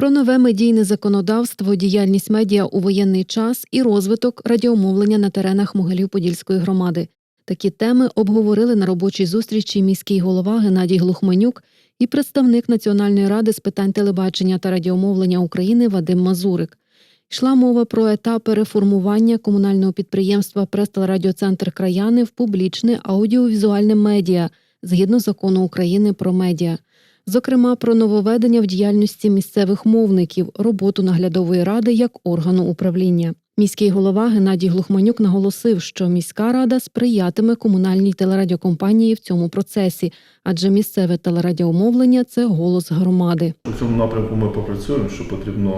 Про нове медійне законодавство, діяльність медіа у воєнний час і розвиток радіомовлення на теренах Могилів-Подільської громади. Такі теми обговорили на робочій зустрічі міський голова Геннадій Глухменюк і представник Національної ради з питань телебачення та радіомовлення України Вадим Мазурик. Йшла мова про етап переформування комунального підприємства Прес-телерадіоцентр Краяни в публічне аудіовізуальне медіа згідно закону України про медіа. Зокрема, про нововведення в діяльності місцевих мовників, роботу наглядової ради як органу управління. Міський голова Геннадій Глухманюк наголосив, що міська рада сприятиме комунальній телерадіокомпанії в цьому процесі, адже місцеве телерадіомовлення це голос громади. У цьому напрямку ми попрацюємо, що потрібно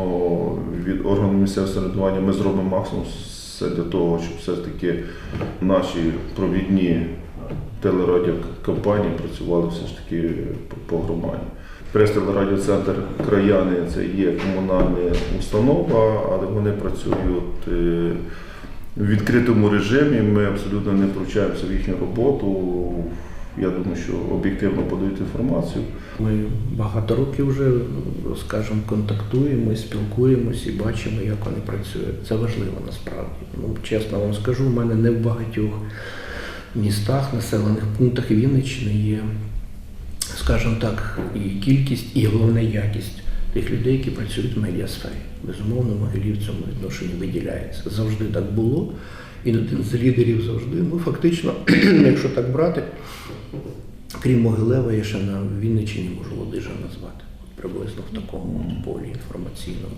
від органу місцевого самоврядування. Ми зробимо максимум все для того, щоб все ж таки наші провідні телерадіокомпанії працювали все ж таки по- громаді. Прес-телерадіоцентр Краяни це є комунальна установа, але вони працюють е, в відкритому режимі. Ми абсолютно не втручаємося в їхню роботу. Я думаю, що об'єктивно подають інформацію. Ми багато років вже, скажімо, контактуємо, і спілкуємось і бачимо, як вони працюють. Це важливо насправді. Ну, чесно вам скажу, в мене не в багатьох містах, населених пунктах Вінниччини є, скажімо так, і кількість, і головне якість тих людей, які працюють в медіасфері. Безумовно, Могилів в цьому відношенні виділяється. Завжди так було. Він один з лідерів завжди. Ну, фактично, якщо так брати, крім Могилева, я ще на Вінниччині можу Лодижа назвати. Приблизно в такому полі інформаційному.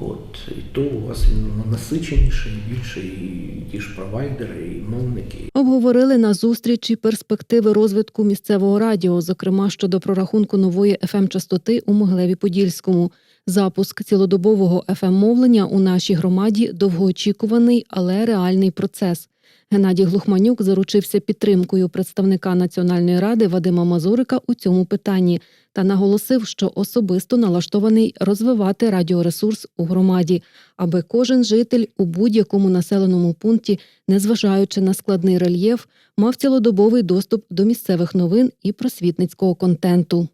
От. І то у вас він насиченіший, більше і провайдери, і мовники, Обговорили на зустрічі перспективи розвитку місцевого радіо, зокрема щодо прорахунку нової fm частоти у Могилеві Подільському. Запуск цілодобового fm мовлення у нашій громаді довгоочікуваний, але реальний процес. Геннадій Глухманюк заручився підтримкою представника Національної ради Вадима Мазурика у цьому питанні та наголосив, що особисто налаштований розвивати радіоресурс у громаді, аби кожен житель у будь-якому населеному пункті, незважаючи на складний рельєф, мав цілодобовий доступ до місцевих новин і просвітницького контенту.